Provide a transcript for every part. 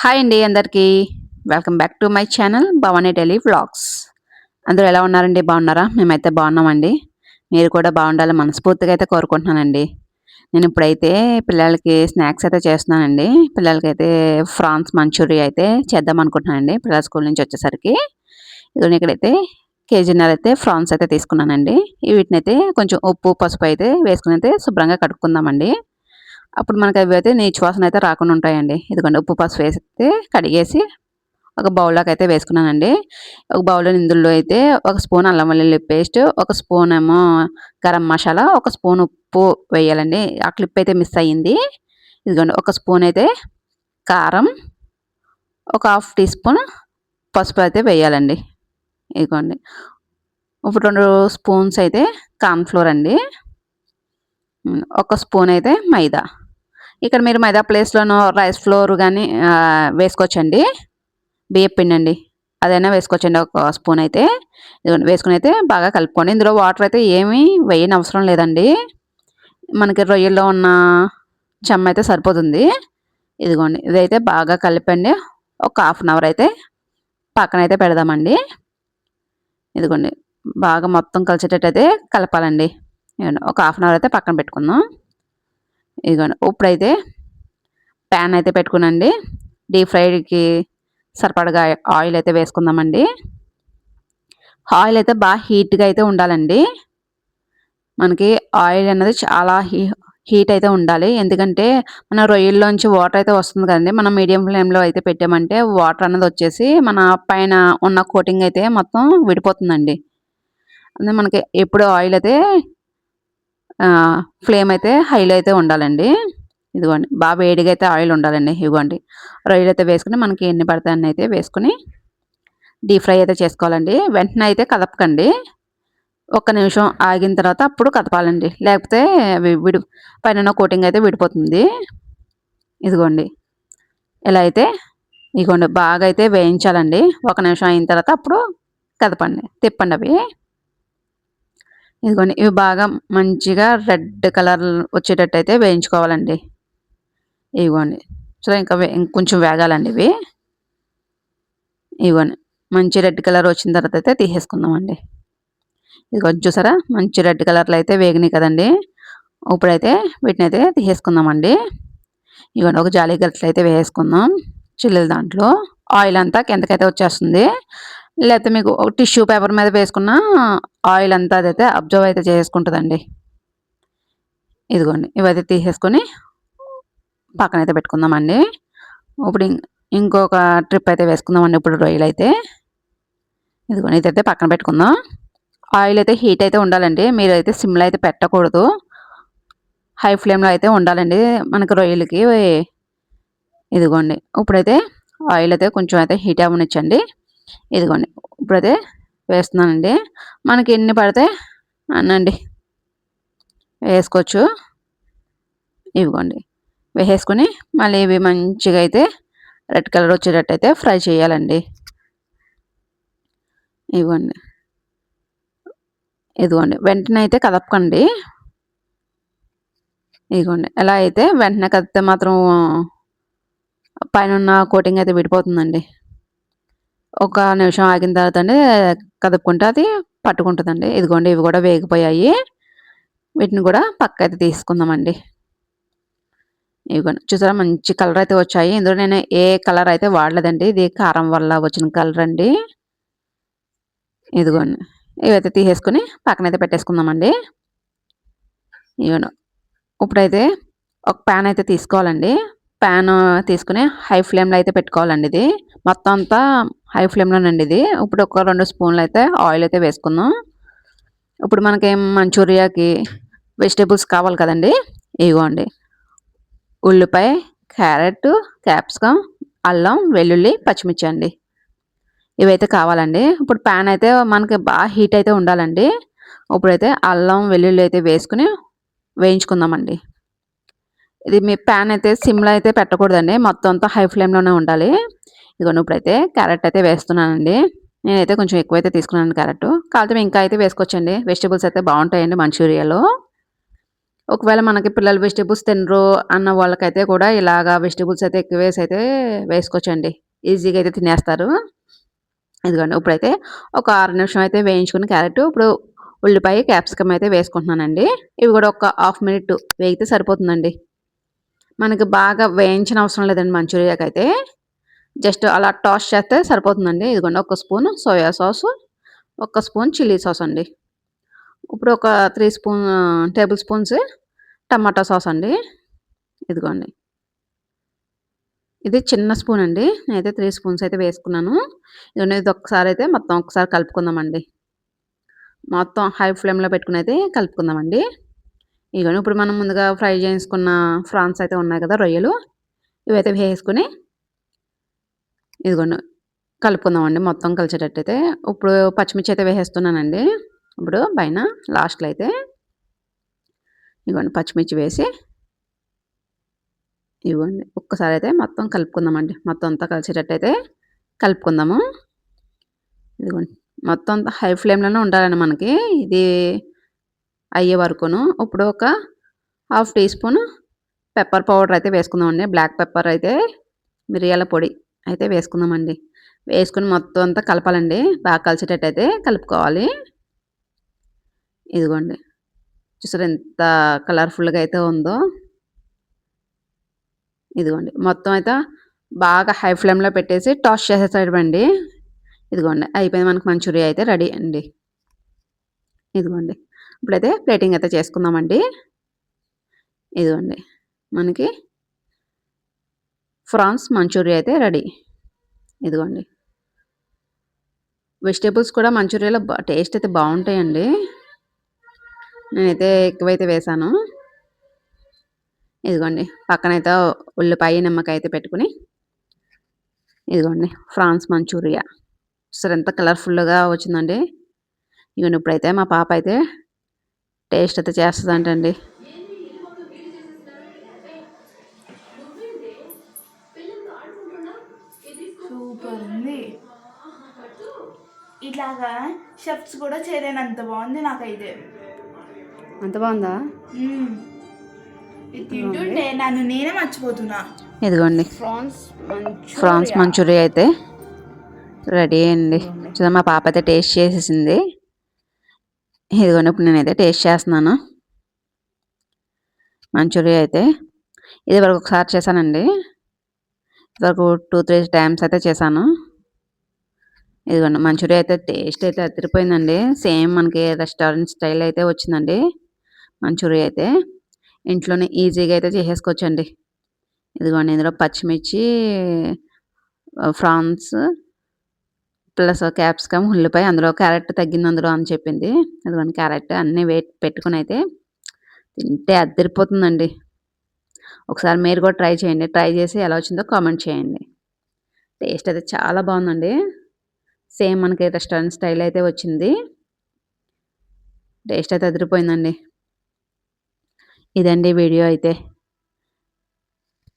Hi అండి అందరికీ. Welcome back to my channel Bhavani daily vlogs అందరూ ఎలా ఉన్నారండి? బాగున్నారా? మేమైతే బాగున్నామండి. మీరు కూడా బాగుండాలి మనస్ఫూర్తిగా అయితే కోరుకుంటున్నానండి. నేను ఇప్పుడైతే పిల్లలకి స్నాక్స్ అయితే చేస్తున్నానండి. పిల్లలకి అయితే ఫ్రాన్స్ మంచూరియా అయితే చేద్దాం అనుకుంటున్నానండి. పిల్లల స్కూల్ నుంచి వచ్చేసరికి. ఇదిగో ఇక్కడైతే కేజీన్నర అయితే ఫ్రాన్స్ అయితే తీసుకున్నానండి. వీటిని అయితే కొంచెం ఉప్పు పసుపు అయితే వేసుకుని అయితే శుభ్రంగా కడుక్కుందామండి. అప్పుడు మనకి అవి అయితే నీచు వాసన అయితే రాకుండా ఉంటాయండి. ఇదిగోండి ఉప్పు పసుపు వేస్తే కడిగేసి ఒక బౌల్లోకి అయితే వేసుకున్నానండి. ఒక బౌల్లో ఇందులో అయితే ఒక స్పూన్ అల్లం వెల్లుల్లి పేస్ట్ ఒక స్పూన్ ఏమో గరం మసాలా ఒక స్పూన్ ఉప్పు వేయాలండి. ఆ క్లిప్ అయితే మిస్ అయ్యింది. ఇదిగోండి ఒక స్పూన్ అయితే కారం ఒక హాఫ్ టీ స్పూన్ పసుపు అయితే వేయాలండి. ఇదిగోండి ఇప్పుడు రెండు స్పూన్స్ అయితే కార్న్ఫ్లోర్ అండి. ఒక స్పూన్ అయితే మైదా. ఇక్కడ మీరు మైదా ప్లేస్లోనూ రైస్ ఫ్లోర్ కానీ వేసుకోవచ్చండి. బియ్యం పిండి అండి అదైనా వేసుకోవచ్చండి ఒక స్పూన్ అయితే. వేసుకుని అయితే బాగా కలుపుకోండి. ఇందులో వాటర్ అయితే ఏమీ వేయని అవసరం లేదండి. మనకి రొయ్యల్లో ఉన్న చెమ్మ అయితే సరిపోతుంది. ఇదిగోండి ఇదైతే బాగా కలిపండి. ఒక హాఫ్ అన్ అవర్ అయితే పక్కన అయితే పెడదామండి. ఇదిగోండి బాగా మొత్తం కలిసేటట్టు అయితే కలపాలండి ఒక హాఫ్ అన్ అవర్ అయితే పక్కన పెట్టుకుందాం. ఇదిగోండి ఇప్పుడైతే ప్యాన్ అయితే పెట్టుకునండి. డీప్ ఫ్రైడ్కి సరిపడగా ఆయిల్ అయితే వేసుకుందామండి. ఆయిల్ అయితే బాగా హీట్గా అయితే ఉండాలండి. మనకి ఆయిల్ అనేది చాలా హీ హీట్ అయితే ఉండాలి. ఎందుకంటే మన రొయ్యల్లోంచి వాటర్ అయితే వస్తుంది కదండి. మనం మీడియం ఫ్లేమ్లో అయితే పెట్టామంటే వాటర్ అనేది వచ్చేసి మన పైన ఉన్న కోటింగ్ అయితే మొత్తం విడిపోతుందండి. అంటే మనకి ఎప్పుడు ఆయిల్ అయితే ఫ్లేమ్ అయితే హైలో అయితే ఉండాలండి. ఇదిగోండి బాగా వేడిగా అయితే ఆయిల్ ఉండాలండి ఇదిగోండి రొయ్యలు అయితే వేసుకుని మనకి ఎన్ని పడతాయని అయితే వేసుకుని డీప్ ఫ్రై అయితే చేసుకోవాలండి. వెంటనే అయితే కదపకండి. ఒక్క నిమిషం ఆగిన తర్వాత అప్పుడు కదపాలండి. లేకపోతే విడి పైన కోటింగ్ అయితే విడిపోతుంది. ఇదిగోండి ఇలా అయితే ఇదిగోండి బాగా అయితే వేయించాలండి. ఒక నిమిషం అయిన తర్వాత అప్పుడు కదపండి తిప్పండి అవి. ఇదిగోండి ఇవి బాగా మంచిగా రెడ్ కలర్ వచ్చేటట్టు అయితే వేయించుకోవాలండి. ఇవ్వండి సో ఇంకా ఇంకొంచెం వేగాలండి ఇవి. ఇవ్వండి మంచి రెడ్ కలర్ వచ్చిన తర్వాత అయితే తీసేసుకుందామండి. ఇది చూసారా మంచి రెడ్ కలర్లో అయితే వేగినాయి కదండి. ఇప్పుడైతే వీటిని అయితే తీసేసుకుందామండి. ఇవ్వండి ఒక జాలి గట్ల అయితే వేసుకుందాం చిల్లుల దాంట్లో. ఆయిల్ అంతా కిందకైతే వచ్చేస్తుంది. లేకపోతే మీకు టిష్యూ పేపర్ మీద వేసుకున్న ఆయిల్ అంతా అదైతే అబ్జర్వ్ అయితే చేసుకుంటుందండి. ఇదిగోండి ఇవైతే తీసేసుకొని పక్కన అయితే పెట్టుకుందామండి. ఇప్పుడు ఇంకొక ట్రిప్ అయితే వేసుకుందామండి ఇప్పుడు రొయ్యలు అయితే. ఇదిగోండి ఇదైతే పక్కన పెట్టుకుందాం. ఆయిల్ అయితే హీట్ అయితే ఉండాలండి మీరు అయితే సిమ్లో అయితే పెట్టకూడదు. హై ఫ్లేమ్లో అయితే ఉండాలండి మనకి రొయ్యలకి. ఇదిగోండి ఇప్పుడైతే ఆయిల్ అయితే కొంచెం అయితే హీట్ అవ్వనిచ్చండి. ఇదిగోండి ఇప్పుడైతే వేస్తున్నానండి. మనకి ఎన్ని పడితే అనండి వేసుకోవచ్చు. ఇవ్వండి. వేసేసుకొని మళ్ళీ ఇవి మంచిగా అయితే రెడ్ కలర్ వచ్చేటట్టు అయితే ఫ్రై చేయాలండి. ఇవ్వండి. ఇదిగోండి వెంటనే అయితే కదపకండి. ఇదిగోండి ఎలా అయితే వెంటనే కదిపితే మాత్రం పైన కోటింగ్ అయితే విడిపోతుందండి. ఒక నిమిషం ఆగిన తర్వాత అండి కదుపుకుంటే అది పట్టుకుంటుందండి. ఇదిగోండి ఇవి కూడా వేగిపోయాయి. వీటిని కూడా పక్క అయితే తీసుకుందామండి. ఇదిగోండి చూసారా మంచి కలర్ అయితే వచ్చాయి. ఇందులో నేను ఏ కలర్ అయితే వాడలేదండి. ఇది కారం వల్ల వచ్చిన కలర్ అండి. ఇదిగోండి ఇవైతే తీసేసుకుని పక్కనైతే పెట్టేసుకుందామండి. ఇవను ఇప్పుడైతే ఒక ప్యాన్ అయితే తీసుకోవాలండి. ప్యాన్ తీసుకుని హై ఫ్లేమ్లో అయితే పెట్టుకోవాలండి ఇది. మొత్తం అంతా హై ఫ్లేమ్లోనండి ఇది. ఇప్పుడు ఒక రెండు స్పూన్లు అయితే ఆయిల్ అయితే వేసుకుందాం. ఇప్పుడు మనకి మంచూరియాకి వెజిటేబుల్స్ కావాలి కదండి. ఇవ్వండి ఉల్లిపాయ క్యారెట్ క్యాప్సికమ్ అల్లం వెల్లుల్లి పచ్చిమిర్చి అండి. ఇవైతే కావాలండి. ఇప్పుడు ప్యాన్ అయితే మనకి బాగా హీట్ అయితే ఉండాలండి. ఇప్పుడైతే అల్లం వెల్లుల్లి అయితే వేసుకుని వేయించుకుందామండి. ఇది మీ ప్యాన్ అయితే సిమ్లో అయితే పెట్టకూడదండి. మొత్తం అంతా హై ఫ్లేమ్లోనే ఉండాలి. ఇదిగోండి ఇప్పుడైతే క్యారెట్ అయితే వేస్తున్నానండి. నేనైతే కొంచెం ఎక్కువైతే తీసుకున్నాను క్యారెట్ కాకపోతే ఇంకా అయితే వేసుకోవచ్చండి. వెజిటబుల్స్ అయితే బాగుంటాయండి మంచూరియాలో. ఒకవేళ మనకి పిల్లలు వెజిటేబుల్స్ తినరు అన్న వాళ్ళకైతే కూడా ఇలాగా వెజిటేబుల్స్ అయితే ఎక్కువ వేసి అయితే వేసుకోవచ్చండి. ఈజీగా అయితే తినేస్తారు. ఇదిగోండి ఇప్పుడైతే ఒక ఆరు నిమిషం అయితే వేయించుకుని క్యారెట్ ఇప్పుడు ఉల్లిపాయ క్యాప్సికమ్ అయితే వేసుకుంటున్నానండి. ఇవి కూడా ఒక హాఫ్ మినిట్ వేగితే సరిపోతుందండి. మనకి బాగా వేయించిన అవసరం లేదండి మంచూరియాకి అయితే జస్ట్ అలా టాస్ చేస్తే సరిపోతుందండి. ఇదిగోండి ఒక స్పూన్ సోయా సాస్ ఒక స్పూన్ చిల్లీ సాస్ అండి. ఇప్పుడు ఒక త్రీ స్పూన్ టేబుల్ స్పూన్స్ టమాటా సాస్ అండి. ఇదిగోండి. ఇది చిన్న స్పూన్ అండి. నేనైతే త్రీ స్పూన్స్ అయితే వేసుకున్నాను. ఇదిగోండి ఇది ఒకసారి అయితే మొత్తం ఒకసారి కలుపుకుందామండి. మొత్తం హై ఫ్లేమ్లో పెట్టుకుని అయితే కలుపుకుందామండి. ఇదిగోండి ఇప్పుడు మనం ముందుగా ఫ్రై చేసుకున్న ఫ్రాన్స్ అయితే ఉన్నాయి కదా రొయ్యలు. ఇవైతే వేసుకుని ఇదిగోండి కలుపుకుందామండి మొత్తం కలిసేటట్టయితే. ఇప్పుడు పచ్చిమిర్చి అయితే వేసేస్తున్నానండి ఇప్పుడు పైన లాస్ట్లో అయితే ఇవ్వండి పచ్చిమిర్చి వేసి ఇవ్వండి ఒక్కసారి అయితే మొత్తం కలుపుకుందామండి. మొత్తం అంతా కలిసేటట్టయితే కలుపుకుందాము. ఇదిగోండి మొత్తం అంతా హై ఫ్లేమ్లోనే ఉండాలండి మనకి. ఇది అయ్యే వరకును ఇప్పుడు ఒక half tea spoon pepper powder అయితే వేసుకుందామండి. బ్లాక్ పెప్పర్ అయితే మిరియాల పొడి అయితే వేసుకుందామండి. వేసుకుని మొత్తం అంతా కలపాలండి. బాగా కలిసేటట్టు అయితే కలుపుకోవాలి. ఇదిగోండి. చూసారు ఎంత కలర్ఫుల్గా అయితే ఉందో. ఇదిగోండి. మొత్తం అయితే బాగా హై ఫ్లేమ్లో పెట్టేసి టాస్ చేసేసాడండి ఇదిగోండి. అయిపోయింది మనకు మంచూరియా అయితే రెడీ అండి. ఇదిగోండి. ఇప్పుడైతే ప్లేటింగ్ అయితే చేసుకుందామండి. ఇదిగోండి మనకి ఫ్రాన్స్ మంచూరియా అయితే రెడీ. ఇదిగోండి వెజిటేబుల్స్ కూడా మంచూరియాలో టేస్ట్ అయితే బాగుంటాయండి. నేనైతే ఎక్కువైతే వేసాను. ఇదిగోండి పక్కనైతే ఉల్లిపాయ నిమ్మకాయ అయితే పెట్టుకుని. ఇదిగోండి ఫ్రాన్స్ మంచూరియా. సరే ఎంత కలర్ఫుల్గా వచ్చిందండి. ఇవన్నీ ఇప్పుడైతే మా పాప అయితే టేస్ట్ అయితే చేస్తుందంటండి. సూపర్ ఉంది ఇట్లాగా షెఫ్స్ కూడా చేయలేనంత బాగుంది నాకైతే. అంత బాగుందా? తింటుంటే నన్ను నేనే మర్చిపోతున్నా. ఇదిగోండి. ఫ్రాన్స్ ఫ్రాన్స్ మంచూరియా అయితే రెడీ అండి చూద్దాం మా పాప అయితే టేస్ట్ చేసేసింది. ఇదిగోండి ఇప్పుడు నేనైతే టేస్ట్ చేస్తున్నాను. మంచూరియా అయితే ఇది వరకు ఒకసారి చేశానండి. ఇదివరకు టూ త్రీ టైమ్స్ అయితే చేశాను. ఇదిగోండి మంచూరియా అయితే టేస్ట్ అయితే అతిరిపోయిందండి సేమ్ మనకి రెస్టారెంట్ స్టైల్ అయితే వచ్చిందండి మంచూరియా అయితే. ఇంట్లోనే ఈజీగా అయితే చేసేసుకోవచ్చండి. ఇదిగోండి ఇందులో పచ్చిమిర్చి ఫ్రాన్స్ ప్లస్ క్యాప్సికమ్ ఉల్లిపాయ అందులో క్యారెట్ తగ్గింది అందులో అని చెప్పింది. అదిగోండి క్యారెట్ అన్నీ వెయిట్ పెట్టుకుని అయితే తింటే అద్దరిపోతుందండి ఒకసారి మీరు కూడా ట్రై చేయండి. ట్రై చేసి ఎలా వచ్చిందో కామెంట్ చేయండి. టేస్ట్ అయితే చాలా బాగుందండి. సేమ్ మనకి రెస్టారెంట్ స్టైల్ అయితే వచ్చింది. టేస్ట్ అయితే అదిరిపోయిందండి. ఇదండి వీడియో అయితే.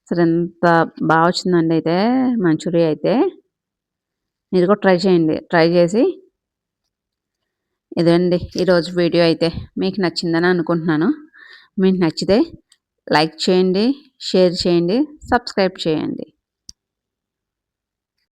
సరే ఎంత బాగా వచ్చిందండి అయితే మంచూరియా అయితే. మీరు కూడా ట్రై చేయండి. ట్రై చేసి ఇదండి ఈరోజు వీడియో అయితే. మీకు నచ్చిందని అనుకుంటున్నాను. మీకు నచ్చితే లైక్ చేయండి షేర్ చేయండి సబ్స్క్రైబ్ చేయండి.